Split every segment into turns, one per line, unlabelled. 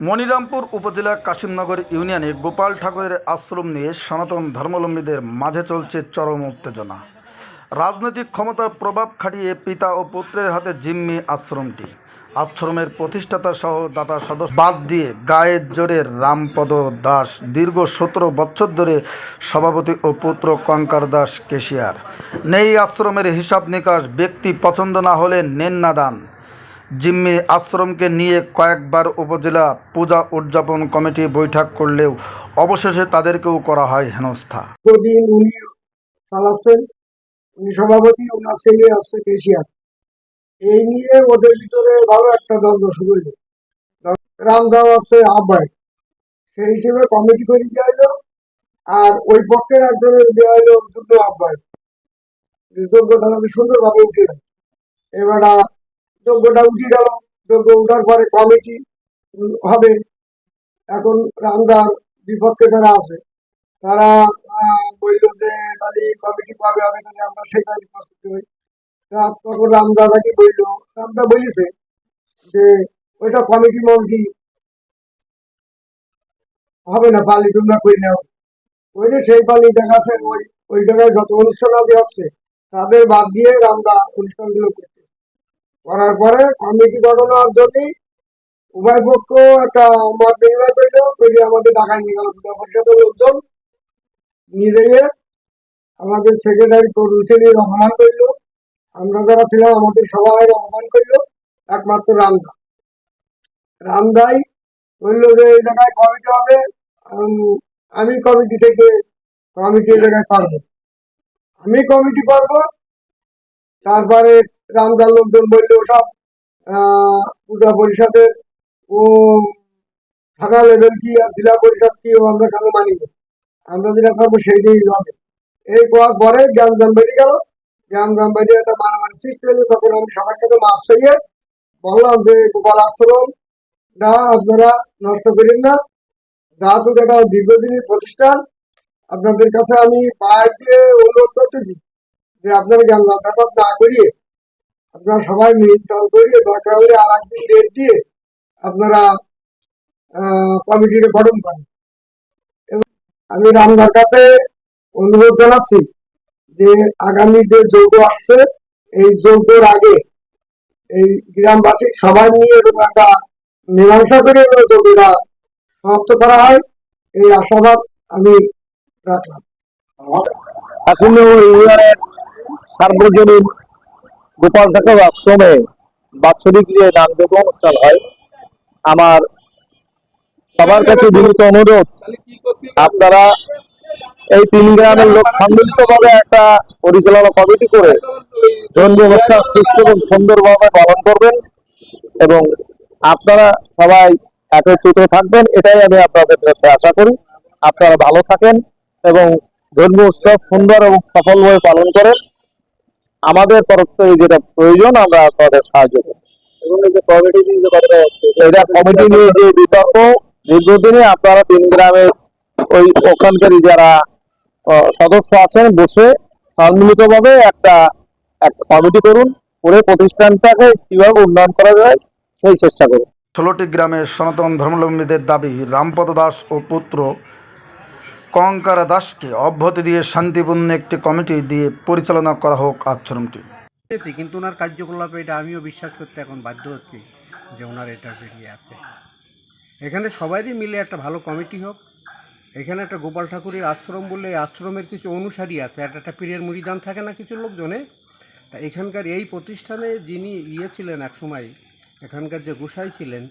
মনিরামপুর উপজেলা কাশিমনগর ইউনিয়নে গোপাল ঠাকুরের আশ্রম নিয়ে সনাতন ধর্মাবলম্বীদের মাঝে চলছে চরম উত্তেজনা। রাজনৈতিক ক্ষমতার প্রভাব খাটিয়ে পিতা ও পুত্রের হাতে জিম্মি আশ্রমটি। আশ্রমের প্রতিষ্ঠাতা সহ দাতা সদস্য বাদ দিয়ে গায়ের জোরে রামপদ দাস, দীর্ঘ সতেরো বছর ধরে সভাপতি ও পুত্র কঙ্কার দাস, কেশিয়ার। নেই আশ্রমের হিসাব নিকাশ, ব্যক্তি পছন্দ না হলে নেন না দান। জিম্মি আশ্রমকে নিয়ে কয়েকবার উপজেলা পূজা উদযাপন কমিটি বৈঠক করলেও অবশেষে তাদেরকেও করা হয় হেনস্থা।
উনি চালাচ্ছেন। উনি সভাপতি ওনার ছেলে আছে এই নিয়ে ওদের ভিতরে ভালো একটা দ্বন্দ্ব শুরু হইল। রামদাও আছে আব্বাই সেই হিসেবে কমিটি করে দেওয়া আর ওই পক্ষের একজনের দেওয়া হলো যুদ্ধ আব্বাই যোগ্যটা আমি সুন্দরভাবে উঠে এবার যোগ্যটা উঠে গেল। যোগ্য উঠার পরে কমিটি হবে। এখন রামদার বিপক্ষে যারা আছে, তারা বলল যে, তাহলে কমিটি পাবে হবে? তাহলে আমরা কাজে প্রস্তুতি হই। তখন রামদাদাকে বলল, রামদা বলিছে যে, ওইটা কমিটি মন্ত্রী হবে না, পালি তোমরা করে নাও? ওই যে সেই পালি দেখাচ্ছে, ওই ওই জায়গায় যত অনুষ্ঠান আদি আছে, তাদের বাদ দিয়ে রামদা অনুষ্ঠানগুলো করতে করার পরে কমিটি গঠনের জন্যই উভয় পক্ষ একটা মত বিনিময় করল করে আমাদের ঢাকায় নিয়ে গেল পূজা পরিষদের লোকজন। নিয়ে গিয়ে আমাদের সেক্রেটারি তরুণ অপমান করল। আমরা যারা ছিলাম, আমাদের সবাই অপমান করল। একমাত্র রামদা। রামদাই বলল যে, এই জায়গায় কমিটি হবে আমি কমিটি থেকে কমিটি এই জায়গায় পারব। আমি কমিটি পারব, তারপরে রামদার লোকজন বলল, সব পূজা পরিষদের ও থানা লেভেল কি আর জেলা পরিষদ কি ও আমরা কেন মানি আমরা যেটা পারব সেইটাই হবে। এই করার পরে জ্ঞান জাম বেরিয়ে গেল। জ্ঞান জাম বেরিয়ে একটা মারামারি সৃষ্টি হলো। তখন আমি সবার কাছে মাপ চাইয়ে বললাম যে, গোপাল আশ্রম, না, আপনারা নষ্ট করেন না। যেহেতু এটা দীর্ঘদিনের প্রতিষ্ঠান, আপনাদের কাছে আমি পায়ে দিয়ে অনুরোধ করতেছি যে, আপনারা জাম ব্যাপার না করিয়ে আপনারা সবাই মিল তাল করিয়ে দরকার হলে আর একদিন ডেট দিয়ে আপনারা কমিটিটা গঠন করেন। আমি রামদার কাছে অনুরোধ জানাচ্ছি যে আগামী যে যৌগ আসছে, এই যৌগের আগে এই গ্রামবাসী সবাই নিয়ে এরকম একটা মীমাংসা করে যৌগটা সমাপ্ত করা হয়। এই আশাবাদ আমি রাখলাম।
আসলে সার্বজনীন গোপাল ঠাকুর আশ্রমে বাৎসরিক যে দান দেব অনুষ্ঠান হয়। আমার সবার কাছে বিনীত অনুরোধ, আপনারা এই তিন গ্রামের লোক সম্মিলিত ভাবে একটা পরিচালনা কমিটি করে ধর্মীয় অনুষ্ঠান সুস্থ এবং সুন্দরভাবে পালন করবেন এবং আপনারা সবাই একত্রিত থাকবেন, এটাই আমি আপনাদের কাছে আশা করি। আপনারা ভালো থাকেন এবং ধর্মীয় উৎসব সুন্দর এবং সফলভাবে পালন করেন। আমাদের তরফ থেকে যেটা প্রয়োজন আমরা আপনাদের সাহায্য করব। এবং যে কমিটি নিয়ে যে এটা কমিটি নিয়ে যে বিতর্ক দীর্ঘদিনে আপনারা তিন গ্রামে ওই ওখানকারই যারা সদস্য আছেন বসে সম্মিলিত ভাবে একটা একটা কমিটি করুন করে প্রতিষ্ঠানটাকে কীভাবে উন্নয়ন করা যায় সেই চেষ্টা করুন।
ষোলোটি গ্রামের সনাতন ধর্মাবলম্বীদের দাবি রামপদ দাস ও পুত্র কঙ্কার দাসকে অব্যাহতি দিয়ে শান্তিপূর্ণ একটি কমিটি দিয়ে পরিচালনা করা হোক
এতে কিন্তু ওনার কার্যকলাপে এটা আমিও বিশ্বাস করতে এখন বাধ্য হচ্ছি যে ওনার এটা বেরিয়ে আছে। এখানে সবারই মিলে একটা ভালো কমিটি হোক। এখানে একটা গোপাল ঠাকুরের আশ্রম বলে আশ্রমের কিছু অনুসারী আছে। একটা একটা পীরের মুড়িদান থাকে না কিছু লোকজনে। তা এখানকার এই প্রতিষ্ঠানে যিনি ইয়ে ছিলেন এক সময়, এখানকার যে গোসাই ছিলেন,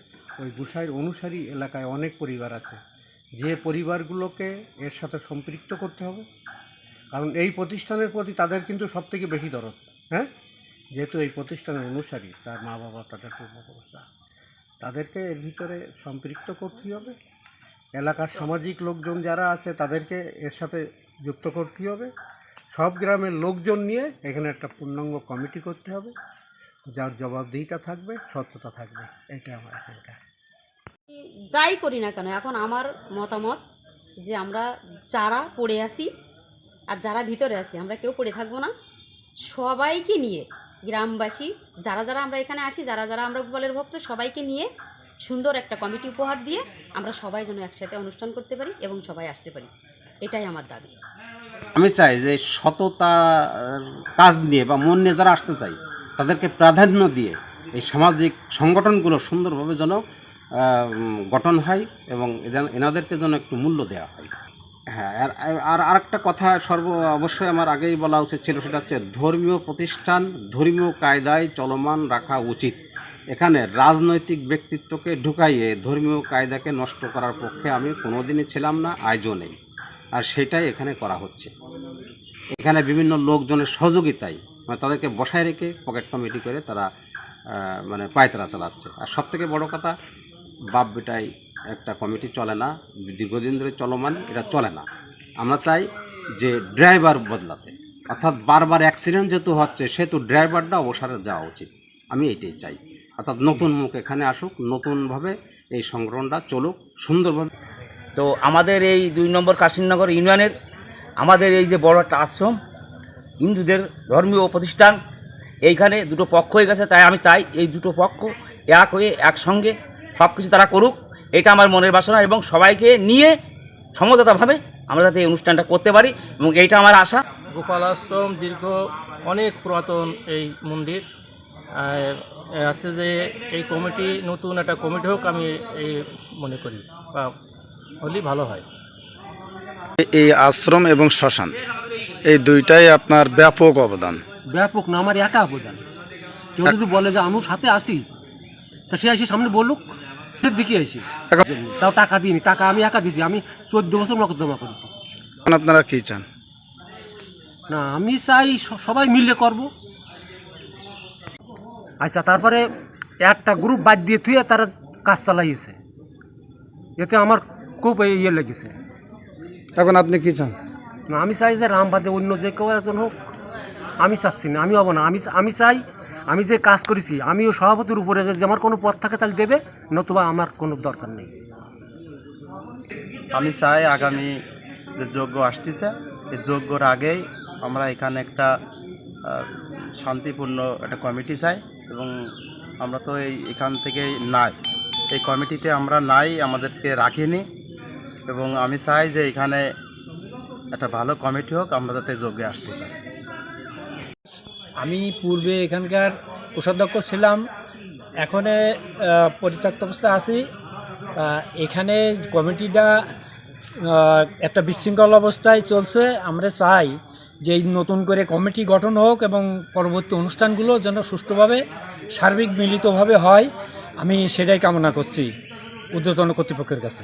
ওই গোসাইয়ের অনুসারী এলাকায় অনেক পরিবার আছে। যে পরিবারগুলোকে এর সাথে সম্পৃক্ত করতে হবে। কারণ এই প্রতিষ্ঠানের প্রতি তাদের কিন্তু সব থেকে বেশি দরদ হ্যাঁ? যেহেতু এই প্রতিষ্ঠানের অনুসারী, তার মা বাবা তাদের পূর্বপুরুষরা। তাদেরকে এর ভিতরে সম্পৃক্ত করতে হবে। এলাকার সামাজিক লোকজন যারা আছে, তাদেরকে এর সাথে যুক্ত করতে হবে। সব গ্রামের লোকজন নিয়ে এখানে একটা পূর্ণাঙ্গ কমিটি করতে হবে, যার জবাবদিহিতা থাকবে, স্বচ্ছতা থাকবে এইটা আমার এখানকার।
যাই করি না কেন, এখন আমার মতামত যে আমরা যারা পড়ে আসি আর যারা ভিতরে আছি, আমরা কেউ পড়ে থাকব না। সবাইকে নিয়ে গ্রামবাসী, যারা যারা আমরা এখানে আসি, যারা যারা আমরা গোপালের ভক্ত, সবাইকে নিয়ে সুন্দর একটা কমিটি উপহার দিয়ে আমরা সবাই যেন একসাথে অনুষ্ঠান করতে পারি এবং সবাই আসতে পারি। এটাই আমার দাবি।
আমি চাই যে সততা কাজ নিয়ে বা মন নিয়ে যারা আসতে চাই তাদেরকে প্রাধান্য দিয়ে এই সামাজিক সংগঠনগুলো সুন্দরভাবে যেন গঠন হয় এবং এনাদেরকে যেন একটু মূল্য দেওয়া হয়। হ্যাঁ আর আর আরেকটা কথা সর্ব অবশ্যই আমার আগেই বলা উচিত ছিল, সেটা হচ্ছে ধর্মীয় প্রতিষ্ঠান, ধর্মীয় কায়দায় চলমান রাখা উচিত। এখানে রাজনৈতিক ব্যক্তিত্বকে ঢুকাইয়ে ধর্মীয় কায়দাকে নষ্ট করার পক্ষে আমি কোনোদিনই ছিলাম না, আজও নেই। আর সেটাই এখানে করা হচ্ছে। এখানে বিভিন্ন লোকজনের সহযোগিতায় মানে তাদেরকে বসায় রেখে পকেট কমিটি করে তারা মানে পায়তারা চালাচ্ছে। আর সব থেকে বড় কথা বাপ বেটাই একটা কমিটি চলে না, দীর্ঘদিন ধরে চলমান, এটা চলে না। আমরা চাই যে ড্রাইভার বদলাতে। অর্থাৎ বারবার অ্যাক্সিডেন্ট যেহেতু হচ্ছে, সেহেতু ড্রাইভারটা অবসরে যাওয়া উচিত। আমি এটাই চাই। অর্থাৎ নতুন মুখ এখানে আসুক, নতুনভাবে এই সংগঠনটা চলুক, সুন্দরভাবে।
তো আমাদের এই দুই নম্বর কাশিমনগর ইউনিয়নের, আমাদের এই যে বড় একটা আশ্রম, হিন্দুদের ধর্মীয় প্রতিষ্ঠান, এইখানে দুটো পক্ষ হয়ে গেছে, তাই আমি চাই এই দুটো পক্ষ এক হয়ে, একসঙ্গে সব কিছু তারা করুক এটা আমার মনের বাসনা এবং সবাইকে নিয়ে সমঝোতাভাবে আমরা যাতে এই অনুষ্ঠানটা করতে পারি এবং এইটা আমার আশা।
গোপাল আশ্রম দীর্ঘ অনেক পুরাতন এই মন্দির। আছে যে এই কমিটি নতুন একটা কমিটি হোক আমি এই মনে করি বা হলেই ভালো হয়।
এই আশ্রম এবং শ্মশান এই দুইটাই আপনার ব্যাপক অবদান।
ব্যাপক না আমার একা অবদান। কেউ যদি বলে যে আমিও সাথে আসি তা সে আসি সামনে বলুক। দিকে
এখন
তাও টাকা দিইনি টাকা আমি একা দিছি আমি চোদ্দ বছর মকদ্দমা করেছি।
এখন আপনারা কি চান?
না আমি চাই সবাই মিলে করব। আচ্ছা তারপরে একটা গ্রুপ বাদ দিয়ে থুয়ে তারা কাজ চালাইয়েছে এতে আমার খুব ইয়ে লেগেছে।
এখন আপনি কি চান?
না আমি চাই যে রামবাদে অন্য যে কেউ একজন হোক আমি চাচ্ছি না আমি হব না আমি আমি চাই আমি যে কাজ করেছি, আমিও সভাপতির উপরে যদি আমার কোনো পথ থাকে তাহলে দেবে, নতুবা আমার কোনো দরকার নেই।
আমি চাই আগামী যে যজ্ঞ আসতেছে এই যজ্ঞর আগেই আমরা এখানে একটা শান্তিপূর্ণ একটা কমিটি চাই এবং আমরা তো এই, এখান থেকেই নাই। এই কমিটিতে আমরা নাই, আমাদেরকে রাখিনি এবং আমি চাই যে এখানে একটা ভালো কমিটি হোক, আমরা যাতে যজ্ঞে আসতে পারি।
আমি পূর্বে এখানকার কোষাধ্যক্ষ ছিলাম। এখন পরিত্যক্ত অবস্থায় আছি। এখানে কমিটিটা একটা বিশৃঙ্খল অবস্থায় চলছে। আমরা চাই যে নতুন করে কমিটি গঠন হোক এবং পরবর্তী অনুষ্ঠানগুলো যেন সুষ্ঠুভাবে, সার্বিক মিলিতভাবে হয়। আমি সেটাই কামনা করছি ঊর্ধ্বতন কর্তৃপক্ষের কাছে।